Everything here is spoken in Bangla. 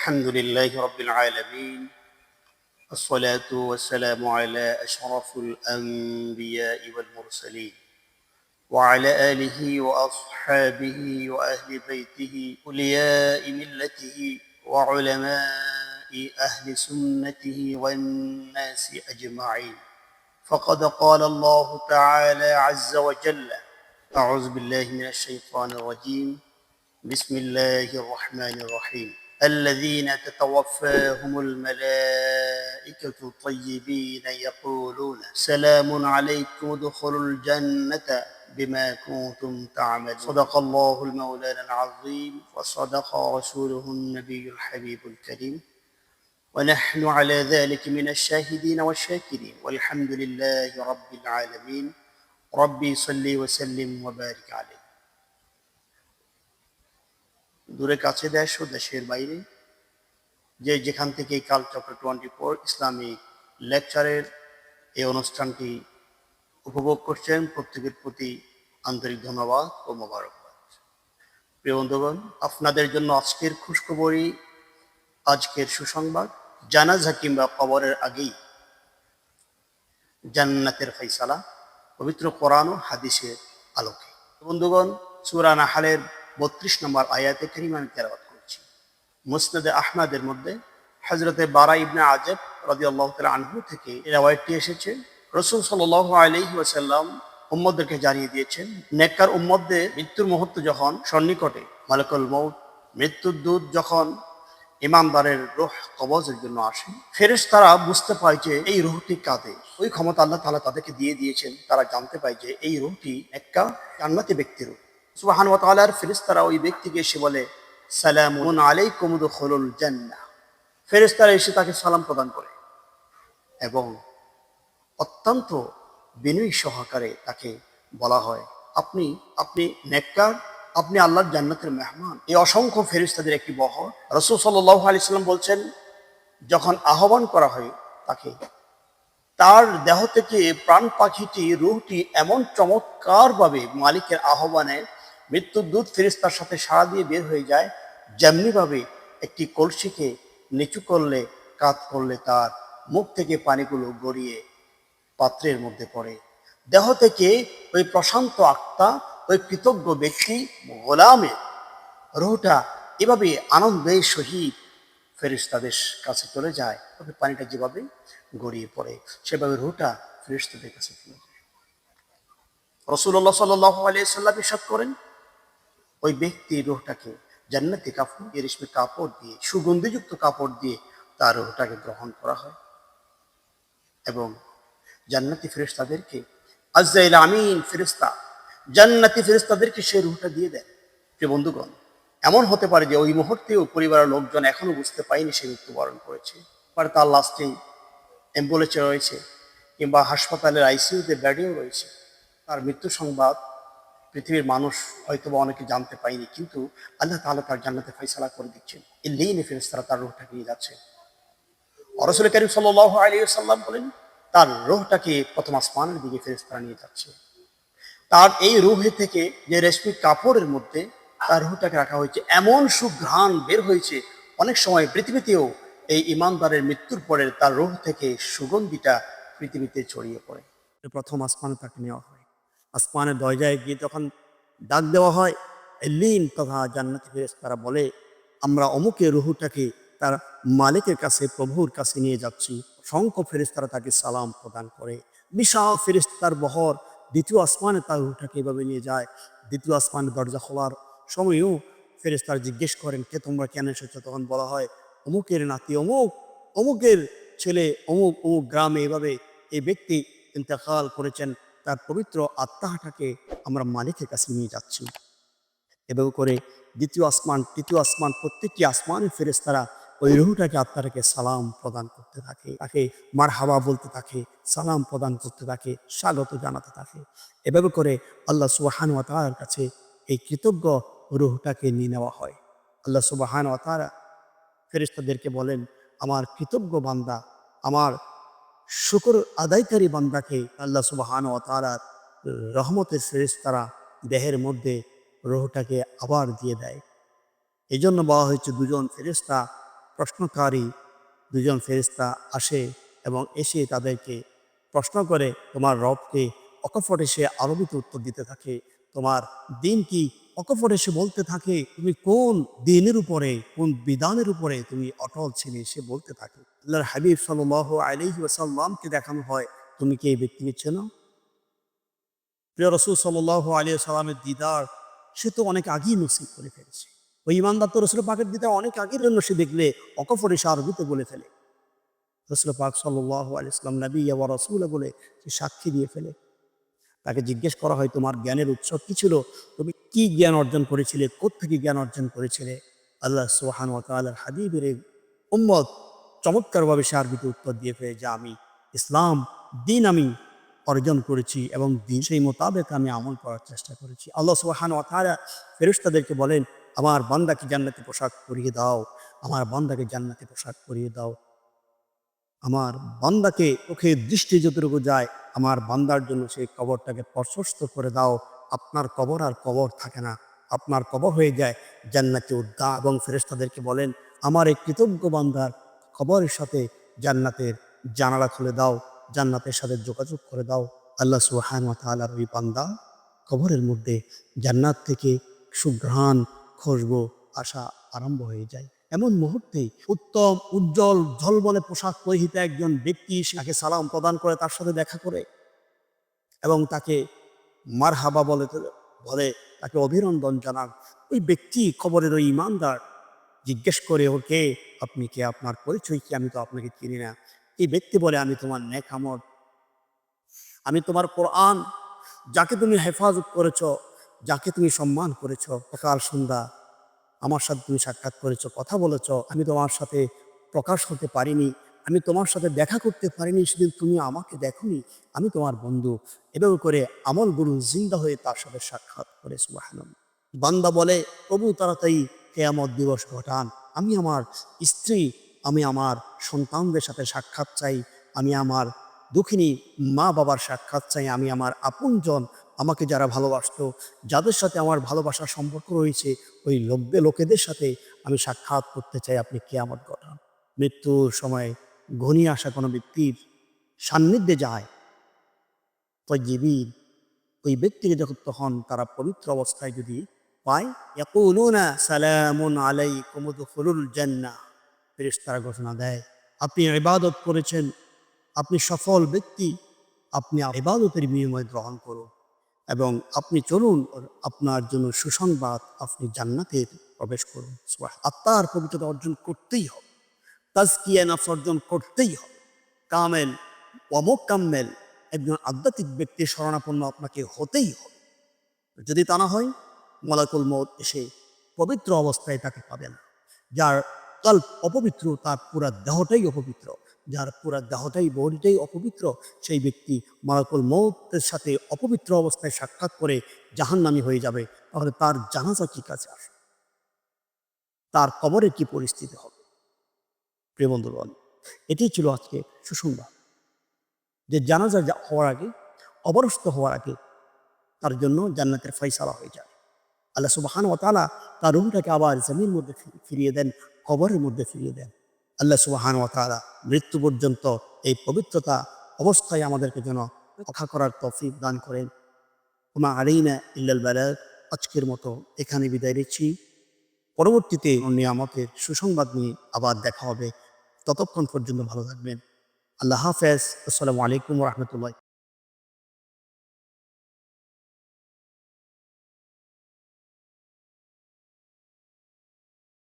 الحمد لله رب العالمين الصلاة والسلام على أشرف الأنبياء والمرسلين وعلى آله وأصحابه وأهل بيته أولياء ملته وعلماء أهل سنته والناس أجمعين. فقد قال الله تعالى عز وجل أعوذ بالله من الشيطان الرجيم. بسم الله الرحمن الرحيم. الذين تتوفاهم الملائكة طيبين يقولون سلام عليكم ادخلوا الجنة بما كنتم تعملون. صدق الله المولانا العظيم وصدق رسوله النبي الحبيب الكريم. ونحن على ذلك من الشاهدين والشاكرين. والحمد لله رب العالمين. ربي صل وسلم وبارك عليه. দূরে কাছে দেশ ও দেশের বাইরে। যে যেখান থেকে কালচক্র টোয়েন্টি ফোর ইসলামিক লেকচারের এই অনুষ্ঠানটি উপভোগ করছেন, প্রত্যেকের প্রতি আন্তরিক ধন্যবাদ ও মোবারকবাদ। প্রিয় বন্ধুগণ, আপনাদের জন্য আজকের খুশখবরই আজকের সুসংবাদ। জানাজা কিংবা কবরের আগেই জান্নাতের ফৈসালা পবিত্র কোরআন ও হাদিসের আলোকে। বন্ধুগণ, সুরা নাহালের বত্রিশ নম্বর আয়াতে করিম আমি তেলাবাত করছি। মুসনাদে আহমাদের মধ্যে হজরতে বারা ইবনে আজব রাজি আল্লাহ তালা আনহু থেকে রেওয়ায়তটি এসেছে। রসুল সাল আলহি ওয়াসাল্লাম উম্মদদেরকে জানিয়ে দিয়েছেন, নেককার উম্মদদের মৃত্যুর মুহূর্ত যখন সন্নিকটে, মালিকুল মৌত মৃত্যুর দূত যখন ইমানদারের রোহ কবজের জন্য আসে ফেরেশ তারা বুঝতে পায় যে এই রুহটি কাঁদে ওই ক্ষমতা আল্লাহ তাদেরকে দিয়ে দিয়েছেন। তারা জানতে পায় যে এই রুহটি একটা জান্নাতি ব্যক্তির রূপ তাআলার ওই ব্যক্তিকে এসে বলে এসে তাকে সালাম প্রদান করে এবং অত্যন্ত বিনয়ী সহকারে তাকে বলা হয়, আপনি আপনি নেককার, আপনি আল্লাহর জান্নাতের মেহমান। এই অসংখ্য ফেরিস্তাদের একটি বহর। রসুল সাল্লাহ আলি সাল্লাম বলছেন, যখন আহ্বান করা হয় তাকে, তার দেহ থেকে প্রাণ পাখিটি, রুহটি এমন চমৎকারভাবে মালিকের আহ্বানে মৃত্যুর দূত ফেরিস্তার সাথে সাড়া দিয়ে বের হয়ে যায়, যেমনিভাবে একটি কলসিকে নিচু করলে, কাত করলে তার মুখ থেকে পানিগুলো গড়িয়ে পাত্রের মধ্যে পড়ে। দেহ থেকে ওই প্রশান্ত আত্মা, ওই কৃতজ্ঞ ব্যক্তি গোলামের রুহটা এভাবে আনন্দের সহিত ফেরিস্তাদের কাছে চলে যায়। তবে পানিটা যেভাবে গড়িয়ে পড়ে, সেভাবে রুহটা ফেরিস্তাদের কাছে চলে যায়। রসুল্লাহ সাল্লাহ আলিয়াল্লাম ইসাদ করেন ওই ব্যক্তি রুহটাকে জান্নাতি কাপড় দিয়ে, রেশমি কাপড় দিয়ে, সুগন্ধিযুক্ত কাপড় দিয়ে তার রুহটাকে গ্রহণ করা হয়। এবং জান্নাতি ফেরেস্তাদেরকে আজাইল আমিন ফেরেস্তা জান্নাতি ফেরেস্তাদেরকে সে রুহটা দিয়ে দেয়। যে বন্ধুগণ, এমন হতে পারে যে ওই মুহূর্তেও পরিবারের লোকজন এখনও বুঝতে পায়নি সে মৃত্যুবরণ করেছে। পরে তার লাস্টে অ্যাম্বুলেন্সে রয়েছে, কিংবা হাসপাতালের আইসিইউতে ব্যাডেও রয়েছে। তার মৃত্যু সংবাদ পৃথিবীর মানুষ হয়তো বা অনেকে জানতে পায়নি, কিন্তু আল্লাহ তাহলে তার জান্নাতে ফয়সালা করে দিচ্ছেন। এই লেইনে ফেরেস্তারা তার রুহটাকে নিয়ে যাচ্ছে। অরসুল করিম সাল্লাহ আলী সাল্লাম বলেন, তার রোহটাকে প্রথম আসমানের দিকে ফেরেস্তারা নিয়ে যাচ্ছে। তার এই রুহে থেকে যে রেশমি কাপড়ের মধ্যে তার রুহটাকে রাখা হয়েছে, এমন সুঘ্রাণ বের হয়েছে, অনেক সময় পৃথিবীতেও এই ইমানদারের মৃত্যুর পরে তার রুহ থেকে সুগন্ধিটা পৃথিবীতে ছড়িয়ে পড়ে। প্রথম আসমানে তাকে নেওয়া হয়। আসমানের দরজায় গিয়ে যখন ডাক দেওয়া হয় লিন তথা জান্নাতি ফেরেস্তারা বলে, আমরা অমুকের রুহুটাকে তার মালিকের কাছে, প্রভুর কাছে নিয়ে যাচ্ছি। অসংখ্য ফেরিস্তারা তাকে সালাম প্রদান করে। বিশাল ফেরিস্তার বহর দ্বিতীয় আসমানে তার রুহুটাকে এভাবে নিয়ে যায়। দ্বিতীয় আসমানের দরজা খোলার সময়ও ফেরিস্তার জিজ্ঞেস করেন, কে তোমরা কেন এসেছ? তখন বলা হয়, অমুকের নাতি অমুক, অমুকের ছেলে অমুক অমুক গ্রামে এভাবে এই ব্যক্তি ইন্তেকাল করেছেন। তার পবিত্র আত্মাটাকে আমরা মালিকের কাছে নিয়ে যাচ্ছি। এভাবে করে দ্বিতীয় আসমান, তৃতীয় আসমান, প্রত্যেকটি আসমানের ফেরেস্তারা ওই রুহুটাকে, আত্মাটাকে সালাম প্রদান করতে থাকে, তাকে মার হাওয়া বলতে থাকে, সালাম প্রদান করতে থাকে, স্বাগত জানাতে থাকে। এভাবে করে আল্লাহ সুবাহান ওয়াতার কাছে এই কৃতজ্ঞ রুহটাকে নিয়ে নেওয়া হয়। আল্লাহ সুবাহান ওয়াতারা ফেরিস্তাদেরকে বলেন, আমার কৃতজ্ঞ বান্দা, আমার শুকর আদায়কারী বান্দাকে আল্লাহ সুবাহান ওয়াতারার রহমতের ফেরিস্তারা দেহের মধ্যে রোহটাকে আবার দিয়ে দেয়। এই জন্য বলা হয়েছে দুজন ফেরিস্তা প্রশ্নকারী, দুজন ফেরিস্তা আসে এবং এসে তাদেরকে প্রশ্ন করে, তোমার রবকে অকফট এসে আরবিতে উত্তর দিতে থাকে, তোমার দিন কি অকফট এসে বলতে থাকে? তুমি কোন দিনের উপরে, কোন বিধানের উপরে তুমি অটল ছিলে? সে বলতে থাকে। আল্লাহর হাবিব সাল আলহি ওসাল্লামকে দেখানো হয়, তুমি কি এই ব্যক্তিকে চেনো? প্রিয় রসুল সাল আলী সাল্লামের দিদার, সে তো অনেক আগেই নসিব করে ফেলেছে। ওই ইমানদার তো রসুল পাকের দিদার অনেক আগের জন্য সে দেখলে অকফরে আরবিতে বলে ফেলে। রসুল পাক সাল্লাহ আলি ইসলাম নবী আবার রসুল বলে সে সাক্ষী দিয়ে ফেলে। তাকে জিজ্ঞেস করা হয়, তোমার জ্ঞানের উৎস কি ছিল? তুমি কি জ্ঞান অর্জন করেছিলে? থেকে জ্ঞান অর্জন করেছিলে? আল্লাহ সোহান ওয়াতালার হাবিবের উম্মত চমৎকারভাবে সে আরবিতে উত্তর দিয়ে ফেলে যে আমি ইসলাম, দিন আমি অর্জন করেছি এবং দিন সেই মোতাবেক আমি আমল করার চেষ্টা করেছি। আল্লাহ সোহান ওয়াতালা ফেরিস্তাদেরকে বলেন, আমার বান্দাকে জান্নাতে পোশাক পরিয়ে দাও, আমার বান্দাকে জান্নাতে পোশাক পরিয়ে দাও। আমার বান্দাকে চোখের দৃষ্টি যতটুকু যায়, আমার বান্দার জন্য সেই কবরটাকে প্রশস্ত করে দাও। আপনার কবর আর কবর থাকে না। আপনার কবর হয়ে যায় জান্নাতে উদ্দা এবং ফেরেস্তাদেরকে বলেন, আমার এই কৃতজ্ঞ বান্দার কবরের সাথে জান্নাতের জানালা খুলে দাও, জান্নাতের সাথে যোগাযোগ করে দাও। আল্লাহ সুহান তালার ওই পান্দা কবরের মধ্যে জান্নাত থেকে সুঘ্রাণ, খুশবু আসা আরম্ভ হয়ে যায়। এমন মুহূর্তে উত্তম, উজ্জ্বল, ঝলমলে পোশাক পরিহিত একজন ব্যক্তি তাকে সালাম প্রদান করে, তার সাথে দেখা করে এবং তাকে মারহাবা বলে বলে তাকে অভিনন্দন জানান। ওই ব্যক্তি খবরের ওই ইমানদার জিজ্ঞেস করে, ওকে, আপনি কে? আপনার পরিচয় কি? আমি তো আপনাকে চিনি না। এই ব্যক্তি বলে, আমি তোমার আমর আমি তোমার কোরআন, যাকে তুমি হেফাজত করেছ, যাকে তুমি সম্মান করেছ। সকাল, সন্ধ্যা আমার সাথে তুমি সাক্ষাৎ করেছ, কথা বলেছ। আমি তোমার সাথে প্রকাশ হতে পারিনি। আমি তোমার সাথে দেখা করতে পারিনি। সেদিন তুমি আমাকে দেখনি। আমি তোমার বন্ধু। এভাবে করে আমল গুরু জিন্দা হয়ে তার সাথে সাক্ষাৎ করে সুবাহানম বান্দা বলে, প্রভু, তাড়াতাড়ি কেয়ামত দিবস ঘটান। আমি আমার স্ত্রী, আমি আমার সন্তানদের সাথে সাক্ষাৎ চাই, আমি আমার দুঃখিনী মা বাবার সাক্ষাৎ চাই, আমি আমার আপনজন আমাকে যারা ভালোবাসতো, যাদের সাথে আমার ভালোবাসার সম্পর্ক রয়েছে, ওই লব্যে লোকেদের সাথে আমি সাক্ষাৎ করতে চাই, আপনি কেয়ামত ঘটান। মৃত্যুর সময় ঘনিয়ে আসা কোনো ব্যক্তির সান্নিধ্যে যায়। তজ্জিবির ওই ব্যক্তিকে যখন, তখন তারা পবিত্র অবস্থায় যদি পায়? ইয়াকুলুনা সালামুন আলাইকুম উদখুলুল জান্নাহ। ফেরেশতারা ঘোষণা দেয়, আপনি ইবাদত করেছেন, আপনি সফল ব্যক্তি, আপনি ইবাদতের বিনিময় গ্রহণ করুন এবং আপনি চলুন, আপনার জন্য সুসংবাদ আপনি জান্নাতে প্রবেশ করুন। আত্মার পবিত্রতা অর্জন করতেই হবে, তাজকিয়া নাফস অর্জন করতেই হবে। কামেল অমোকাম্মেল একজন আধ্যাত্মিক ব্যক্তির শরণাপন্ন আপনাকে হতেই হবে। যদি তা না হয় মলাকুল মত এসে পবিত্র অবস্থায় তাকে পাবেন, যার কাল অপবিত্র, তার পুরা দেহটাই অপবিত্র, যার পুরা দেহটাই, বডিটাই অপবিত্র, সেই ব্যক্তি মালাকুল মৌতের সাথে অপবিত্র অবস্থায় সাক্ষাৎ করে জাহান্নামি হয়ে যাবে। তাহলে তার জানাজা কি কাছে আসে তার কবরের কি পরিস্থিতি হবে? প্রিয় এটি ছিল আজকে সুসংবাদ। যে জানাজা হওয়ার আগে অবরস্ত হওয়ার আগে, তার জন্য জান্নাতের ফয়সালা হয়ে যায়। আল্লাহ সুবাহান ও তালা তার রুমটাকে আবার জমির মধ্যে ফিরিয়ে দেন, কবরের মধ্যে ফিরিয়ে দেন। আল্লাহ সুবাহান ও তালা মৃত্যু পর্যন্ত এই পবিত্রতা অবস্থায় আমাদেরকে যেন রক্ষা করার তফিক দান করেন। ওমা আলিনা ইল্লাল বেলাদ আজকের মতো এখানে বিদায় নিচ্ছি। পরবর্তীতে নিয়ামতের সুসংবাদ নিয়ে আবার দেখা হবে। ততক্ষণ পর্যন্ত ভালো থাকবেন। আল্লাহ হাফেজ। আসসালামু আলাইকুম রহমতুল্লাহ।